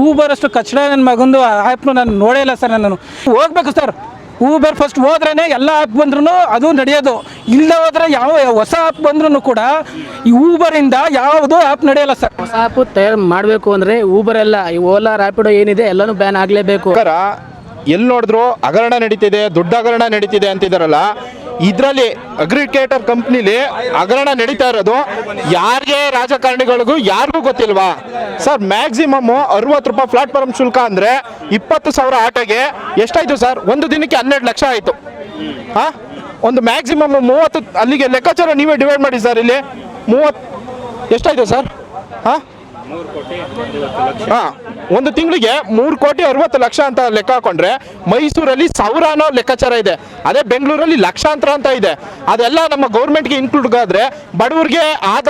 Uber ಅಷ್ಟು ಕಚಡ ನನ್ನ ಮಗಂದು ಆ್ಯಪ್ನು ನಾನು ನೋಡೇ ಇಲ್ಲ ಸರ್ ನಾನು ಹೋಗ್ಬೇಕು ಸರ್ ಊಬರ್ ಫಸ್ಟ್ ಹೋದ್ರೇ ಎಲ್ಲ ಆ್ಯಪ್ ಬಂದ್ರೂ ಅದು ನಡೆಯೋದು. ಇಲ್ಲದೆ ಹೋದ್ರೆ ಯಾವ ಹೊಸ ಆ್ಯಪ್ ಬಂದ್ರೂ ಕೂಡ ಈ ಊಬರಿಂದ ಯಾವುದು ಆ್ಯಪ್ ನಡೆಯಲ್ಲ ಸರ್ ಹೊಸ ಆ್ಯಪ್ ತಯಾರು ಮಾಡಬೇಕು ಅಂದರೆ ಊಬರ್ ಎಲ್ಲ ಈ ಓಲಾ ರ್ಯಾಪಿಡೋ ಏನಿದೆ ಎಲ್ಲನೂ ಬ್ಯಾನ್ ಆಗಲೇಬೇಕು. ಎಲ್ಲಿ ನೋಡಿದ್ರು ಹಗರಣ ನಡೀತಿದೆ ದೊಡ್ಡ ಹಗರಣ ನಡೀತಿದೆ ಅಂತಿದಾರಲ್ಲ ಇದರಲ್ಲಿ ಅಗ್ರಿಕೇಟರ್ ಕಂಪ್ನಿಲಿ ಹಗರಣ ನಡೀತಾ ಇರೋದು. ಯಾರಿಗೆ ರಾಜಕಾರಣಿಗಳಿಗೂ ಯಾರಿಗೂ ಗೊತ್ತಿಲ್ವಾ? ಸರ್ ಮ್ಯಾಕ್ಸಿಮಮ್ ಅರವತ್ತು ರೂಪಾಯಿ ಪ್ಲಾಟ್ಫಾರ್ಮ್ ಶುಲ್ಕ ಅಂದ್ರೆ ಇಪ್ಪತ್ತು ಸಾವಿರ ಆಟೋಗೆ ಎಷ್ಟಾಯಿತು ಸರ್? ಒಂದು ದಿನಕ್ಕೆ ಹನ್ನೆರಡು ಲಕ್ಷ ಆಯ್ತು. ಹಾಂ? ಒಂದು ಮ್ಯಾಕ್ಸಿಮಮ್ ಮೂವತ್ತು, ಅಲ್ಲಿಗೆ ಲೆಕ್ಕಾಚಾರ ನೀವೇ ಡಿವೈಡ್ ಮಾಡಿ ಸರ್ ಇಲ್ಲಿ. ಮೂವತ್ತು, ಎಷ್ಟಾಯಿತು ಸರ್? ಹಾ? ಹಾ ಒಂದು ತಿಂಗಳಿಗೆ ಮೂರು ಕೋಟಿ ಅರವತ್ತು ಲಕ್ಷ ಅಂತ ಲೆಕ್ಕ ಹಾಕೊಂಡ್ರೆ ಮೈಸೂರಲ್ಲಿ ಸಾವಿರ ಅನ್ನೋ ಲೆಕ್ಕಾಚಾರ ಇದೆ. ಅದೇ ಬೆಂಗಳೂರಲ್ಲಿ ಲಕ್ಷಾಂತರ ಅಂತ ಇದೆ. ಅದೆಲ್ಲ ನಮ್ಮ ಗೌರ್ಮೆಂಟ್ಗೆ ಇನ್ಕ್ಲೂಡ್ ಆದ್ರೆ ಬಡವ್ರಿಗೆ ಆದ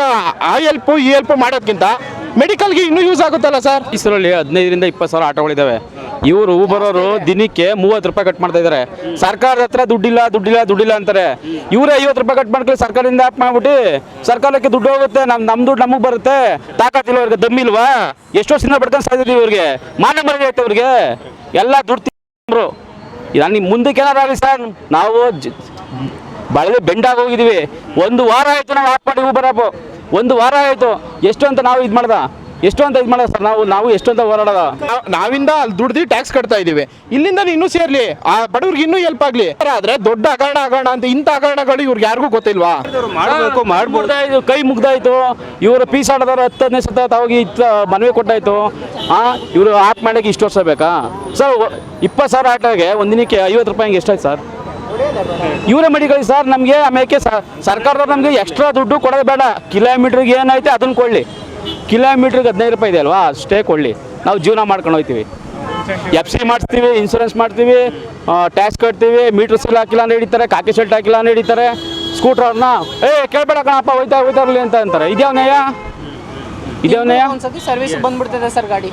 ಆ ಎಲ್ಪು ಈ ಹೆಲ್ಪ್ ಮಾಡೋದ್ಕಿಂತ ಮೆಡಿಕಲ್ಗೆ ಇನ್ನೂ ಯೂಸ್ ಆಗುತ್ತಲ್ಲ ಸರ್ ಮೈಸೂರಲ್ಲಿ ಹದಿನೈದರಿಂದ ಇಪ್ಪತ್ತು ಸಾವಿರ ಆಟೋಗಳಿದ್ದಾವೆ ಇವರು ಬರೋರು ದಿನಕ್ಕೆ ಮೂವತ್ತು ರೂಪಾಯಿ ಕಟ್ ಮಾಡ್ತಾ ಇದ್ದಾರೆ. ಸರ್ಕಾರದ ಹತ್ರ ದುಡ್ಡಿಲ್ಲ ದುಡ್ಡಿಲ್ಲ ದುಡ್ಡಿಲ್ಲ ಅಂತಾರೆ. ಇವರೇ ಐವತ್ತು ರೂಪಾಯಿ ಕಟ್ ಮಾಡ್ಕೊಳ್ಳಿ ಸರ್ಕಾರದಿಂದ ಆಪ್ ಮಾಡ್ಬಿಟ್ಟು ಸರ್ಕಾರಕ್ಕೆ ದುಡ್ಡು ಹೋಗುತ್ತೆ ನಮ್ ನಮ್ ದುಡ್ಡು ನಮಗೆ ಬರುತ್ತೆ. ತಾಕತ್ತಿಲ್ಲ ಅವ್ರಿಗೆ ದಮ್ಮಿಲ್ವಾ? ಎಷ್ಟೋ ಸಿನಿಮಾ ಪಡ್ಕೊಂಡು ಸಾಯ್ತಿದ್ದೀವಿ ಇವ್ರಿಗೆ. ಮಾನ ಮರ್ಯಾದೆ ಐತೆ ಅವ್ರಿಗೆ ಎಲ್ಲ ದುಡ್ಡು ನಾನು ಮುಂದಕ್ಕೆ ಏನಾರು ಆಗಲಿ ಸರ್ ನಾವು ಬಳದೆ ಬೆಂಡಾಗಿ ಹೋಗಿದ್ದೀವಿ. ಒಂದು ವಾರ ಆಯಿತು ನಾವು ಆಪ್ ಮಾಡಿ ಊಬರ್ ಆ್ಯಪು ಒಂದು ವಾರ ಆಯಿತು. ಎಷ್ಟು ಅಂತ ನಾವು ಇದು ಮಾಡ್ದ? ಎಷ್ಟು ಅಂತ ಇದು ಮಾಡೋದು ಸರ್? ನಾವು ನಾವು ಎಷ್ಟು ಅಂತ ಹೋರಾಡೋದ? ನಾವ್- ನಾವಿಂದ ಅಲ್ಲಿ ದುಡ್ದು ಟ್ಯಾಕ್ಸ್ ಕಟ್ತಾ ಇದೀವಿ. ಇಲ್ಲಿಂದ ಇನ್ನೂ ಸೇರ್ಲಿ. ಆ ಬಡವ್ರಿಗೆ ಇನ್ನೂ ಹೆಲ್ಪ್ ಆಗ್ಲಿ. ಆದ್ರೆ ದೊಡ್ಡ ಹಗರಣ ಹಗರಣ ಅಂತ ಇಂಥ ಹಗರಣಗಳು ಇವ್ರಿಗೆ ಯಾರಿಗೂ ಗೊತ್ತಿಲ್ವಾ? ಮಾಡಬೇಕು ಮಾಡ್ಬಿಡ್ತಾಯಿದ್ದು ಕೈ ಮುಗ್ದಾಯ್ತು ಇವರು ಪೀಸ್ ಆಡೋದವ್ರು ಹತ್ತು ಹದಿನೈದು ಸತ ತಾವಾಗಿ ಇತ್ತು ಮನವಿ ಕೊಟ್ಟಾಯ್ತು. ಆ ಇವರು ಆಪ್ ಮಾಡಕ್ಕೆ ಇಷ್ಟು ವರ್ಷ ಬೇಕಾ? ಸರ್ ಇಪ್ಪತ್ತು ಸಾವಿರ ಆಟೋಗೆ ಒಂದಿನಕ್ಕೆ ದಿನಕ್ಕೆ ಐವತ್ತು ರೂಪಾಯಿ ಎಷ್ಟಾಯ್ತು ಸರ್? ಇವರೇ ಮಡಿಕೊಳ್ಳಿ ಸರ್ ನಮಗೆ ಆಮೇಲೆ ಸರ್ಕಾರದವ್ರು ನಮಗೆ ಎಕ್ಸ್ಟ್ರಾ ದುಡ್ಡು ಕೊಡೋದು ಬೇಡ. ಕಿಲೋಮೀಟ್ರಿಗೆ ಏನೈತೆ ಅದನ್ನು ಕೊಡಲಿ. ಕಿಲೋಮೀಟ್ರಿಗೆ ಹದಿನೈದು ರೂಪಾಯಿ ಇದೆ ಅಲ್ವಾ? ಅಷ್ಟೇ ಕೊಡಲಿ ನಾವು ಜೀವನ ಮಾಡ್ಕೊಂಡು ಹೋಗ್ತೀವಿ. ಎಫ್ ಸಿ ಮಾಡಿಸ್ತೀವಿ ಇನ್ಸೂರೆನ್ಸ್ ಮಾಡ್ತೀವಿ ಟ್ಯಾಕ್ಸ್ ಕಟ್ತೀವಿ ಮೀಟ್ರ್ ಸೆಲ್ ಹಾಕಿಲ್ಲ ಅಂತ ಹಿಡಿತಾರೆ ಕಾಕಿ ಶೆಲ್ಟ್ ಹಾಕಿಲ್ಲ ಅಂತ ಹಿಡಿತಾರೆ. ಸ್ಕೂಟ್ರ್ ಅವ್ರನ್ನ ಏ ಕೇಳ್ಬೇಡ ಕಣಪ್ಪ ಹೋಯ್ತಾ ಹೋಯ್ತಾ ಇರಲಿ ಅಂತ ಅಂತಾರೆ. ಇದ್ಯಾವ ನಯ ಇದ್ಯಾವ ನ್ಯಾಯ? ಒಂದ್ಸತಿ ಸರ್ವಿಸ್ ಬಂದ್ಬಿಡ್ತದೆ ಸರ್ ಗಾಡಿ.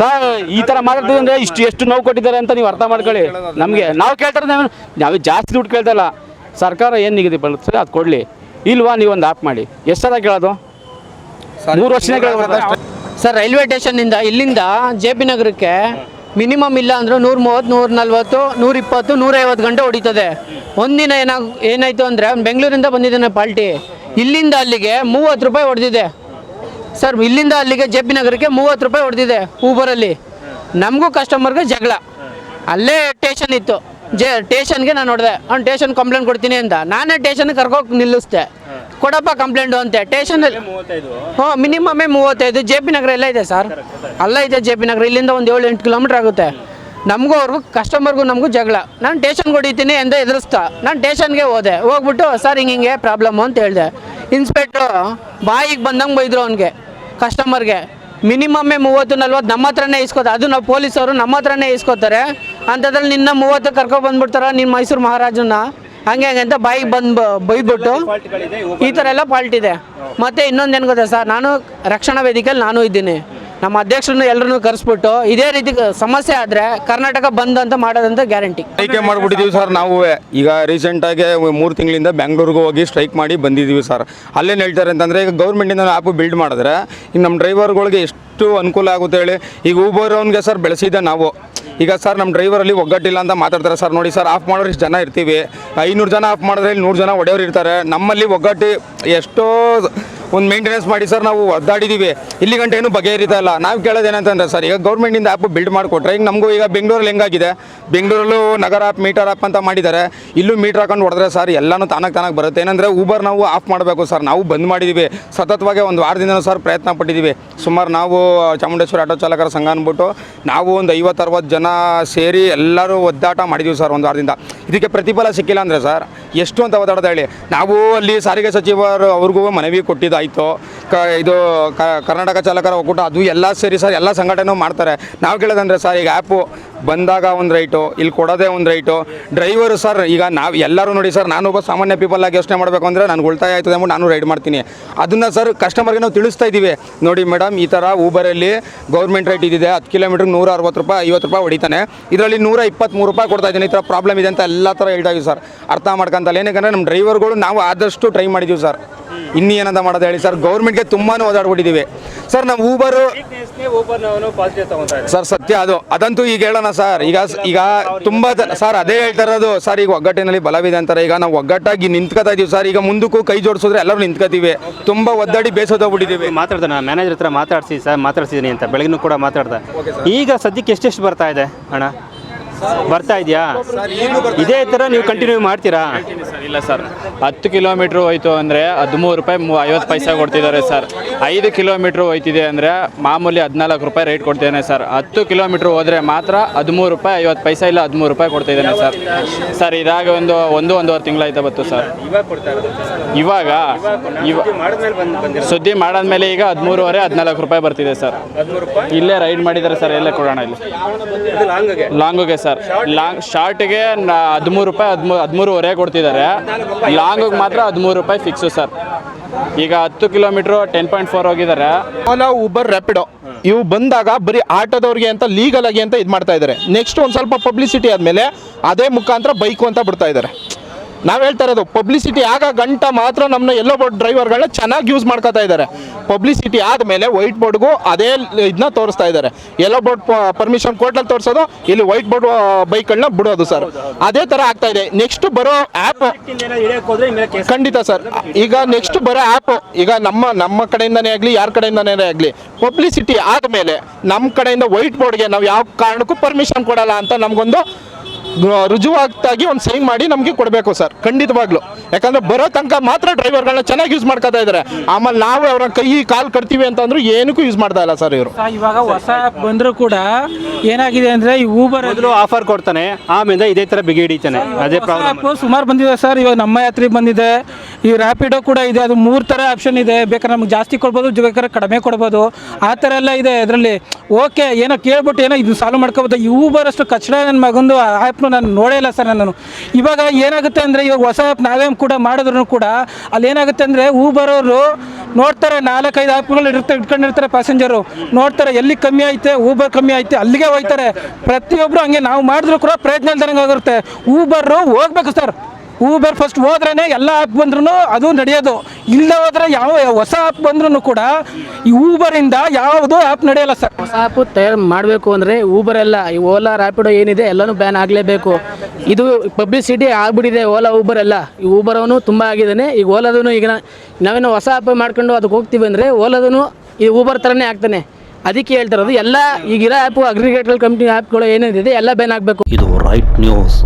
ಸರ್ ಈ ಥರ ಮಾತಾಡ್ತೀವಿ ಅಂದರೆ ಇಷ್ಟು ಎಷ್ಟು ನೋವು ಕೊಟ್ಟಿದ್ದಾರೆ ಅಂತ ನೀವು ಅರ್ಥ ಮಾಡ್ಕೊಳ್ಳಿ. ನಮಗೆ ನಾವು ಕೇಳ್ತಾರೆ ನಾವು ಜಾಸ್ತಿ ದುಡ್ಡು ಕೇಳ್ತಾ ಇಲ್ಲ. ಸರ್ಕಾರ ಏನು ನಿಗದಿ ಬರುತ್ತೆ ಅದು ಕೊಡಲಿ. ಇಲ್ವಾ ನೀವೊಂದು ಆ್ಯಪ್ ಮಾಡಿ. ಎಷ್ಟು ಸಲ ಕೇಳೋದು? ಮೂರು ವರ್ಷನೇ ಕೇಳೋದು ಸರ್ ರೈಲ್ವೆ ಸ್ಟೇಷನ್ನಿಂದ ಇಲ್ಲಿಂದ ಜೆ ಪಿ ನಗರಕ್ಕೆ ಮಿನಿಮಮ್ ಇಲ್ಲ ಅಂದ್ರೆ ನೂರ ಮೂವತ್ತು ನೂರ ನಲ್ವತ್ತು ನೂರ ಇಪ್ಪತ್ತು ನೂರೈವತ್ತು ಗಂಟೆ ಹೊಡಿತದೆ. ಒಂದಿನ ಏನಾಗ ಏನಾಯಿತು ಅಂದರೆ ಬೆಂಗಳೂರಿಂದ ಬಂದಿದ್ದಾನೆ ಪಾಲ್ಟಿ. ಇಲ್ಲಿಂದ ಅಲ್ಲಿಗೆ ಮೂವತ್ತು ರೂಪಾಯಿ ಹೊಡೆದಿದೆ. ಸರ್ ಇಲ್ಲಿಂದ ಅಲ್ಲಿಗೆ ಜೆ ಪಿ ನಗರಕ್ಕೆ ಮೂವತ್ತು ರೂಪಾಯಿ ಹೊಡೆದಿದೆ ಊಬರಲ್ಲಿ. ನಮಗೂ ಕಸ್ಟಮರ್ಗೆ ಜಗಳ. ಅಲ್ಲೇ ಟೇಷನ್ ಇತ್ತು. ಜೆ ಟೇಷನ್ಗೆ ನಾನು ಹೊಡೆದೆ ಅವ್ನು ಟೇಷನ್ ಕಂಪ್ಲೇಂಟ್ ಕೊಡ್ತೀನಿ ಅಂತ. ನಾನೇ ಟೇಷನ್ಗೆ ಕರ್ಕೋಗಿ ನಿಲ್ಲಿಸ್ದೆ. ಕೊಡಪ್ಪ ಕಂಪ್ಲೇಂಟು ಅಂತೆ. ಟೇಷನಲ್ಲಿ ಹ್ಞೂ ಮಿನಿಮಮ್ಮೇ ಮೂವತ್ತೈದು. ಜೆ ಪಿ ನಗರ ಎಲ್ಲ ಇದೆ ಸರ್. ಅಲ್ಲ ಇದೆ ಜೆ ಪಿ ನಗರ. ಇಲ್ಲಿಂದ ಒಂದು ಏಳು ಎಂಟು ಕಿಲೋಮೀಟ್ರ್ ಆಗುತ್ತೆ. ನಮಗೂ ಅವ್ರಿಗೂ ಕಸ್ಟಮರ್ಗೂ ನಮಗೂ ಜಗಳ. ನಾನು ಟೇಷನ್ಗೆ ಹೊಡಿತೀನಿ ಅಂತ ಎದುರಿಸ್ತಾ. ನಾನು ಟೇಷನ್ಗೆ ಹೋದೆ. ಹೋಗ್ಬಿಟ್ಟು ಸರ್ ಹಿಂಗೆ ಹಿಂಗೆ ಪ್ರಾಬ್ಲಮ್ಮು ಅಂತ ಹೇಳಿದೆ. ಇನ್ಸ್ಪೆಕ್ಟ್ರು ಬಾಯಿಗೆ ಬಂದಂಗೆ ಬೈದರು ಅವನಿಗೆ ಕಸ್ಟಮರ್ಗೆ ಮಿನಿಮಮ್ಮೇ ಮೂವತ್ತು ನಲ್ವತ್ತು ನಮ್ಮ ಹತ್ರನೇ ಇಸ್ಕೋತಾರೆ. ಅದು ನಾವು ಪೊಲೀಸವರು ನಮ್ಮ ಹತ್ರನೇ ಇಸ್ಕೋತಾರೆ. ಅಂಥದ್ರಲ್ಲಿ ನಿನ್ನ ಮೂವತ್ತು ಕರ್ಕೊಬಂದ್ಬಿಡ್ತಾರ ನಿನ್ನ ಮೈಸೂರು ಮಹಾರಾಜನ್ನ? ಹಂಗೆ ಹಂಗೆ ಅಂತ ಬಾಯಿಗೆ ಬಂದು ಬೈದ್ಬಿಟ್ಟು ಈ ಥರ ಎಲ್ಲ ಫಾಲ್ಟ್ ಇದೆ. ಮತ್ತು ಇನ್ನೊಂದು ಏನು ಗೊತ್ತಾ ಸರ್ ನಾನು ರಕ್ಷಣಾ ವೇದಿಕೆಯಲ್ಲಿ ನಾನು ಇದ್ದೀನಿ. ನಮ್ಮ ಅಧ್ಯಕ್ಷರನ್ನು ಎಲ್ಲರನ್ನೂ ಕರೆಸ್ಬಿಟ್ಟು ಇದೇ ರೀತಿ ಸಮಸ್ಯೆ ಆದರೆ ಕರ್ನಾಟಕ ಬಂದ್ ಅಂತ ಮಾಡೋದಂತ ಗ್ಯಾರಂಟಿ. ಸ್ಟ್ರೈಕೆ ಮಾಡಿಬಿಟ್ಟಿದ್ದೀವಿ ಸರ್ ನಾವು. ಈಗ ರೀಸೆಂಟಾಗಿ ಮೂರು ತಿಂಗಳಿಂದ ಬೆಂಗಳೂರಿಗೆ ಹೋಗಿ ಸ್ಟ್ರೈಕ್ ಮಾಡಿ ಬಂದಿದ್ದೀವಿ ಸರ್. ಅಲ್ಲೇನು ಹೇಳ್ತಾರೆ ಅಂತಂದರೆ ಈಗ ಗೌರ್ಮೆಂಟಿಂದ ಆ್ಯಪ್ ಬಿಲ್ಡ್ ಮಾಡಿದ್ರೆ ಈಗ ನಮ್ಮ ಡ್ರೈವರ್ಗಳಿಗೆ ಎಷ್ಟು ಅನುಕೂಲ ಆಗುತ್ತೆ ಹೇಳಿ ಈಗ ಊಬರ್ ಅವ್ನಿಗೆ ಸರ್ ಬೆಳೆಸಿದ್ದೆ ನಾವು. ಈಗ ಸರ್ ನಮ್ಮ ಡ್ರೈವರಲ್ಲಿ ಒಗ್ಗಟ್ಟಿಲ್ಲ ಅಂತ ಮಾತಾಡ್ತಾರೆ ಸರ್. ನೋಡಿ ಸರ್ ಆಫ್ ಮಾಡೋರು ಇಷ್ಟು ಜನ ಇರ್ತೀವಿ. ಐನೂರು ಜನ ಆಫ್ ಮಾಡಿದ್ರೆ ಇಲ್ಲಿ ನೂರು ಜನ ಒಡೆಯವ್ರು ಇರ್ತಾರೆ. ನಮ್ಮಲ್ಲಿ ಒಗ್ಗಟ್ಟಿ ಎಷ್ಟೋ ಒಂದು ಮೇಂಟೆನೆನ್ಸ್ ಮಾಡಿ ಸರ್ ನಾವು ಒದ್ದಾಡಿದ್ದೀವಿ ಇಲ್ಲಿ ಗಂಟೆ ಏನು ಬಗೆಹರಿತಾ ಇಲ್ಲ. ನಾವು ಕೇಳೋದು ಏನಂತಂದ್ರೆ ಸರ್, ಈಗ ಗೌರ್ಮೆಂಟಿಂದ ಆ್ಯಪ್ ಬಿಲ್ಡ್ ಮಾಡಿಕೊಟ್ರೆ, ಈಗ ನಮಗೂ ಈಗ ಬೆಂಗಳೂರಲ್ಲಿ ಹೆಂಗಾಗಿದೆ? ಬೆಂಗಳೂರಲ್ಲೂ ನಗರ ಆ್ಯಪ್ ಮೀಟರ್ ಆ್ಯಪ್ ಅಂತ ಮಾಡಿದ್ದಾರೆ ಇಲ್ಲೂ ಮೀಟರ್ ಹಾಕೊಂಡು ಹೊಡೆದ್ರೆ ಸರ್, ಎಲ್ಲನೂ ತಾನಾಗ ತಾನಾಗಿ ಬರುತ್ತೆ. ಏನಂದರೆ ಊಬರ್ ನಾವು ಆಫ್ ಮಾಡಬೇಕು ಸರ್. ನಾವು ಬಂದ್ ಮಾಡಿದ್ದೀವಿ ಸತತವಾಗಿ ಒಂದು ವಾರದಿಂದ ಸರ್ ಪ್ರಯತ್ನ ಪಟ್ಟಿದ್ದೀವಿ ಸುಮಾರು ನಾವು, ಚಾಮುಂಡೇಶ್ವರಿ ಆಟೋ ಚಾಲಕರ ಸಂಘ ಅಂದ್ಬಿಟ್ಟು ನಾವು ಒಂದು ಐವತ್ತು, ಅರವತ್ತು ಜನ ಸೇರಿ ಎಲ್ಲರೂ ಒದ್ದಾಟ ಮಾಡಿದ್ದೀವಿ ಸರ್ ಒಂದು ವಾರದಿಂದ. ಇದಕ್ಕೆ ಪ್ರತಿಫಲ ಸಿಕ್ಕಿಲ್ಲ ಅಂದರೆ ಸರ್, ಎಷ್ಟು ಅಂತ ಒದ್ದಾಡೋದು ಹೇಳಿ. ನಾವು ಅಲ್ಲಿ ಸಾರಿಗೆ ಸಚಿವರು ಅವ್ರಿಗೂ ಮನವಿ ಕೊಟ್ಟಿದ್ದಾಯಿತು ಕ ಇದು ಕರ್ನಾಟಕ ಚಾಲಕರ ಒಕ್ಕೂಟ, ಅದು ಎಲ್ಲ ಸೇರಿ ಸರ್, ಎಲ್ಲ ಸಂಘಟನೆ ಮಾಡ್ತಾರೆ. ನಾವು ಕೇಳೋದಂದ್ರೆ ಸರ್, ಈಗ ಆ್ಯಪು ಬಂದಾಗ ಒಂದು ರೈಟು ಇಲ್ಲಿ ಕೊಡೋದೇ ಒಂದು ರೈಟು. ಡ್ರೈವರು ಸರ್ ಈಗ ನಾವು ಎಲ್ಲರೂ ನೋಡಿ ಸರ್ ನಾನು ಒಬ್ಬ ಸಾಮಾನ್ಯ ಪೀಪಲ್ ಆಗಿ ಯೋಚನೆ ಮಾಡಬೇಕು ಅಂದರೆ ನನಗೆ ಉಳಿತಾಯ ಆಯ್ತದೆ ಅಂದ್ಬಿಟ್ಟು ನಾನು ರೈಡ್ ಮಾಡ್ತೀನಿ. ಅದನ್ನು ಸರ್ ಕಸ್ಟಮರ್ಗೆ ನಾವು ತಿಳಿಸ್ತಾ ಇದ್ದೀವಿ ನೋಡಿ ಮೇಡಮ್ ಈ ಥರ ಊಬರಲ್ಲಿ ಗೌರ್ಮೆಂಟ್ ರೇಟ್ ಇದಿದೆ ಹತ್ತು ಕಿಲೋಮೀಟ್ರಿಗೆ ನೂರ ಅರವತ್ತು ರೂಪಾಯಿ ಐವತ್ತು ರೂಪಾಯಿ ಹೊಡಿತಾನೆ. ಇದರಲ್ಲಿ ನೂರ ಇಪ್ಪತ್ತ್ಮೂರು ರೂಪಾಯಿ ಕೊಡ್ತಾ ಇದ್ದೀನಿ. ಈ ಥರ ಪ್ರಾಬ್ಲಮ್ ಇದೆ ಅಂತ ಎಲ್ಲ ಥರ ಹೇಳ್ತಾ ಇದ್ದೀವಿ ಸರ್. ಅರ್ಥ ಮಾಡ್ಕೊಂತಲ್ಲ ಏನಕ್ಕೆ ನಮ್ಮ ಡ್ರೈವರ್ಗಳು ನಾವು ಆದಷ್ಟು ಟ್ರೈ ಮಾಡಿದ್ದೀವಿ ಸರ್. ಇನ್ನೂ ಏನಂತ ಮಾಡೋದು ಹೇಳಿ ಸರ್ ಗೌರ್ಮೆಂಟ್ಗೆ ತುಂಬಾ ಓದಾಡ್ಬಿಟ್ಟಿದ್ದೀವಿ ಸರ್ ನಾವು ಊಬರು ಸರ್ ಸತ್ಯ ಅದು. ಅದಂತೂ ಈಗ ಹೇಳೋಣ ಸರ್ ಈಗ ಈಗ ತುಂಬಾ ಸರ್ ಅದೇ ಹೇಳ್ತಾ ಇರೋದು ಸರ್ ಈಗ ಒಗ್ಗಟ್ಟಿನಲ್ಲಿ ಬಲವಿದೆ ಅಂತಾರೆ. ಈಗ ನಾವು ಒಗ್ಗಟ್ಟಾಗಿ ನಿಂತ್ಕೋತಾ ಇದೀವಿ ಸರ್ ಈಗ ಮುಂದಕ್ಕೂ ಕೈ ಜೋಡಿಸಿದ್ರೆ ಎಲ್ಲರೂ ನಿಂತ್ಕೋತೀವಿ. ತುಂಬಾ ಒದ್ದಾಡಿ ಬೇಸೋದೋಗ್ಬಿಟ್ಟಿದ್ದೀವಿ ಮಾತಾಡ್ದೆ ನಾನು ಮ್ಯಾನೇಜರ್ ಹತ್ರ ಮಾತಾಡ್ಸಿ ಸರ್ ಮಾತಾಡ್ಸಿದೀನಿ ಅಂತ ಬೆಳಗಿನೂ ಕೂಡ ಮಾತಾಡ್ದೆ. ಈಗ ಸದ್ಯಕ್ಕೆ ಎಷ್ಟೆಷ್ಟು ಬರ್ತಾ ಇದೆ ಹಣ ಬರ್ತಾ ಇದೆಯಾ? ಇದೇ ಥರ ನೀವು ಕಂಟಿನ್ಯೂ ಮಾಡ್ತೀರಾ? ಸರ್ ಇಲ್ಲ ಸರ್ ಹತ್ತು ಕಿಲೋಮೀಟ್ರ್ ಹೋಯ್ತು ಅಂದರೆ ಹದಿಮೂರು ರೂಪಾಯಿ ಮೂ ಐವತ್ತು ಪೈಸೆ ಕೊಡ್ತಿದ್ದಾರೆ ಸರ್. ಐದು ಕಿಲೋಮೀಟ್ರ್ ಹೋಯ್ತಿದೆ ಅಂದರೆ ಮಾಮೂಲಿ ಹದಿನಾಲ್ಕು ರೂಪಾಯಿ ರೇಟ್ ಕೊಡ್ತಿದ್ದಾನೆ ಸರ್. ಹತ್ತು ಕಿಲೋಮೀಟ್ರ್ ಹೋದ್ರೆ ಮಾತ್ರ ಹದಿಮೂರು ರೂಪಾಯಿ ಐವತ್ತು ಪೈಸೆ ಇಲ್ಲ ಹದಿಮೂರು ರೂಪಾಯಿ ಕೊಡ್ತಿದ್ದಾನೆ ಸರ್. ಸರ್ ಇದಾಗ ಒಂದು ಒಂದು ಒಂದೂವರೆ ತಿಂಗಳಾಯ್ತಾ ಬತ್ತು ಸರ್. ಇವಾಗ ಇವ ಸುದ್ದಿ ಮಾಡಾದ್ಮೇಲೆ ಈಗ ಹದಿಮೂರುವರೆ ಹದಿನಾಲ್ಕು ರೂಪಾಯಿ ಬರ್ತಿದೆ ಸರ್. ಇಲ್ಲೇ ರೈಡ್ ಮಾಡಿದ್ದಾರೆ ಸರ್ ಎಲ್ಲೇ ಕೊಡೋಣ ಇಲ್ಲಿ. ಲಾಂಗ್ಗೆ ಸರ್. ಲಾಂಗ್ ಶಾರ್ಟ್ಗೆ ಹದಿಮೂರು ರೂಪಾಯಿ ಹದಿಮೂರು ಹದಿಮೂರುವರೆ ಕೊಡ್ತಿದ್ದಾರೆ. ಲಾಂಗಿಗೆ ಮಾತ್ರ ಹದಿಮೂರು ರೂಪಾಯಿ ಫಿಕ್ಸು ಸರ್. ಈಗ ಹತ್ತು ಕಿಲೋಮೀಟ್ರು ಟೆನ್ ಪಾಯಿಂಟ್ ಫೋರ್ ಹೋಗಿದ್ದಾರೆ. ಉಬರ್ ರ್ಯಾಪಿಡೋ ಇವು ಬಂದಾಗ ಬರೀ ಆಟೋದವ್ರಿಗೆ ಅಂತ ಲೀಗಲ್ ಆಗಿ ಅಂತ ಇದು ಮಾಡ್ತಾ ಇದ್ದಾರೆ. ನೆಕ್ಸ್ಟ್ ಒಂದು ಸ್ವಲ್ಪ ಪಬ್ಲಿಸಿಟಿ ಆದಮೇಲೆ ಅದೇ ಮುಖಾಂತರ ಬೈಕು ಅಂತ ಬಿಡ್ತಾ ಇದ್ದಾರೆ. ನಾವು ಹೇಳ್ತಾ ಇರೋದು ಪಬ್ಲಿಸಿಟಿ ಆಗ ಗಂಟ ಮಾತ್ರ ನಮ್ಮನ್ನ ಎಲ್ಲೋ ಬೋರ್ಡ್ ಡ್ರೈವರ್ಗಳನ್ನ ಚೆನ್ನಾಗಿ ಯೂಸ್ ಮಾಡ್ಕೋತಾ ಇದ್ದಾರೆ ಪಬ್ಲಿಸಿಟಿ ಆದಮೇಲೆ ವೈಟ್ ಬೋರ್ಡ್ಗೂ ಅದೇ ಇದನ್ನ ತೋರಿಸ್ತಾ ಇದ್ದಾರೆ ಎಲ್ಲೋ ಬೋರ್ಡ್ ಪರ್ಮಿಷನ್ ಕೋರ್ಟಲ್ಲಿ ತೋರಿಸೋದು, ಇಲ್ಲಿ ವೈಟ್ ಬೋರ್ಡ್ ಬೈಕ್ಗಳನ್ನ ಬಿಡೋದು ಸರ್ ಅದೇ ಥರ ಆಗ್ತಾ ಇದೆ. ನೆಕ್ಸ್ಟ್ ಬರೋ ಆ್ಯಪ್ ಖಂಡಿತ ಸರ್ ಈಗ ನೆಕ್ಸ್ಟ್ ಬರೋ ಆ್ಯಪ್ ಈಗ ನಮ್ಮ ನಮ್ಮ ಕಡೆಯಿಂದನೇ ಆಗಲಿ, ಯಾರ ಕಡೆಯಿಂದನೇ ಆಗಲಿ ಪಬ್ಲಿಸಿಟಿ ಆದಮೇಲೆ ನಮ್ಮ ಕಡೆಯಿಂದ ವೈಟ್ ಬೋರ್ಡ್ಗೆ ನಾವು ಯಾವ ಕಾರಣಕ್ಕೂ ಪರ್ಮಿಷನ್ ಕೊಡಲ್ಲ ಅಂತ ನಮಗೊಂದು ರುಜುವಾತಾಗಿ ಒಂದು ಸೈನ್ ಮಾಡಿ ನಮಗೆ ಕೊಡಬೇಕು ಸರ್ ಖಂಡಿತವಾಗ್ಲು. ಯಾಕಂದ್ರೆ ಬರೋ ತನಕ ಮಾತ್ರ ಡ್ರೈವರ್ಗಳನ್ನ ಚೆನ್ನಾಗಿ ಯೂಸ್ ಮಾಡ್ಕೊತಾ ಇದ್ದಾರೆ ಆಮೇಲೆ ನಾವು ಅವ್ರ ಕೈ ಕಾಲು ಕಟ್ತೀವಿ ಅಂತಂದ್ರು ಏನಕ್ಕೂ ಯೂಸ್ ಮಾಡ್ತಾ ಇಲ್ಲ ಸರ್ ಇವರು. ಇವಾಗ ಹೊಸ ಆ್ಯಪ್ ಬಂದರೂ ಕೂಡ ಏನಾಗಿದೆ ಅಂದರೆ ಈ ಊಬರ್ ಮೊದಲು ಆಫರ್ ಕೊಡ್ತಾನೆ ಆಮೇಲೆ ಇದೇ ಥರ ಬಿಗಿ ಹಿಡಿತಾನೆ ಅದೇ ಪ್ರಾಬ್ಲಮ್ ಸುಮಾರು ಬಂದಿದೆ ಸರ್ ಇವಾಗ ನಮ್ಮ ಯಾತ್ರೆ ಬಂದಿದೆ. ಈ ರ್ಯಾಪಿಡೋ ಕೂಡ ಇದೆ. ಅದು ಮೂರು ಥರ ಆಪ್ಷನ್ ಇದೆ. ಬೇಕಾದ್ರೆ ನಮ್ಗೆ ಜಾಸ್ತಿ ಕೊಡ್ಬೋದು, ಬೇಕಾದ್ರೆ ಕಡಿಮೆ ಕೊಡ್ಬೋದು. ಆ ಥರ ಎಲ್ಲ ಇದೆ ಇದರಲ್ಲಿ ಓಕೆ ಏನೋ ಕೇಳ್ಬಿಟ್ಟು ಏನೋ ಇದು ಸಾಲ್ವ್ ಮಾಡ್ಕೋಬೋದು. ಇವು ಬರೋಷ್ಟು ಕಚ್ಚಡ ನನ್ನ ಮಗಂದು ಆ್ಯಪ್ನು ನಾನು ನೋಡೇ ಇಲ್ಲ ಸರ್ ನಾನು ಇವಾಗ ಏನಾಗುತ್ತೆ ಅಂದರೆ ಇವಾಗ ಹೊಸ ಆ್ಯಪ್ ನಾವೇ ಕೂಡ ಮಾಡಿದ್ರು ಕೂಡ ಅಲ್ಲಿ ಏನಾಗುತ್ತೆ ಅಂದರೆ ಊಬರವರು ನೋಡ್ತಾರೆ ನಾಲ್ಕೈದು ಆ್ಯಪ್ಗಳು ಇರ್ತಾರೆ ಇಟ್ಕೊಂಡಿರ್ತಾರೆ ಪ್ಯಾಸೆಂಜರು ನೋಡ್ತಾರೆ ಎಲ್ಲಿ ಕಮ್ಮಿ ಐತೆ ಊಬರ್ ಕಮ್ಮಿ ಐತೆ, ಅಲ್ಲಿಗೆ ಹೋಗ್ತಾರೆ. ಪ್ರತಿಯೊಬ್ಬರು ಹಂಗೆ ನಾವು ಮಾಡಿದ್ರು ಕೂಡ ಪ್ರಯತ್ನ ಇಲ್ದಂಗೆ ಆಗುತ್ತೆ. ಊಬರು ಹೋಗ್ಬೇಕು ಸರ್. ಊಬರ್ ಫಸ್ಟ್ ಹೋದ್ರೇ ಎಲ್ಲ ಆ್ಯಪ್ ಬಂದ್ರೂ ಅದು ನಡೆಯೋದು. ಇಲ್ಲ ಹೋದ್ರೆ ಯಾವ ಹೊಸ ಆ್ಯಪ್ ಬಂದ್ರೂ ಕೂಡ ಈ ಊಬರಿಂದ ಯಾವುದು ಆ್ಯಪ್ ನಡೆಯಲ್ಲ ಸರ್ ಹೊಸ ಆ್ಯಪ್ ತಯಾರು ಮಾಡಬೇಕು ಅಂದರೆ ಊಬರ್ ಎಲ್ಲ ಈ ಓಲಾ ರ್ಯಾಪಿಡೋ ಏನಿದೆ ಎಲ್ಲನೂ ಬ್ಯಾನ್ ಆಗಲೇಬೇಕು. ಇದು ಪಬ್ಲಿಸಿಟಿ ಆಗ್ಬಿಟ್ಟಿದೆ ಓಲಾ ಊಬರ್ ಎಲ್ಲ. ಈ ಊಬರ್ ಅವನು ತುಂಬ ಆಗಿದ್ದಾನೆ. ಈಗ ಓಲಾದೂ ಈಗ ನಾವೇನು ನಾವೇನೋ ಹೊಸ ಆ್ಯಪ್ ಮಾಡ್ಕೊಂಡು ಅದಕ್ಕೆ ಹೋಗ್ತೀವಿ ಅಂದರೆ ಓಲಾದೂ ಈ ಊಬರ್ ಥರನೇ ಆಗ್ತಾನೆ. ಅದಕ್ಕೆ ಹೇಳ್ತಿರೋದು ಎಲ್ಲ ಈಗಿರೋ ಆ್ಯಪು ಅಗ್ರಿಗೇಟರ್ ಕಂಪ್ನಿ ಆ್ಯಪ್ಗಳು ಏನೇನಿದೆ ಎಲ್ಲ ಬ್ಯಾನ್ ಆಗಬೇಕು. ಇದು ರೈಟ್ ನ್ಯೂಸ್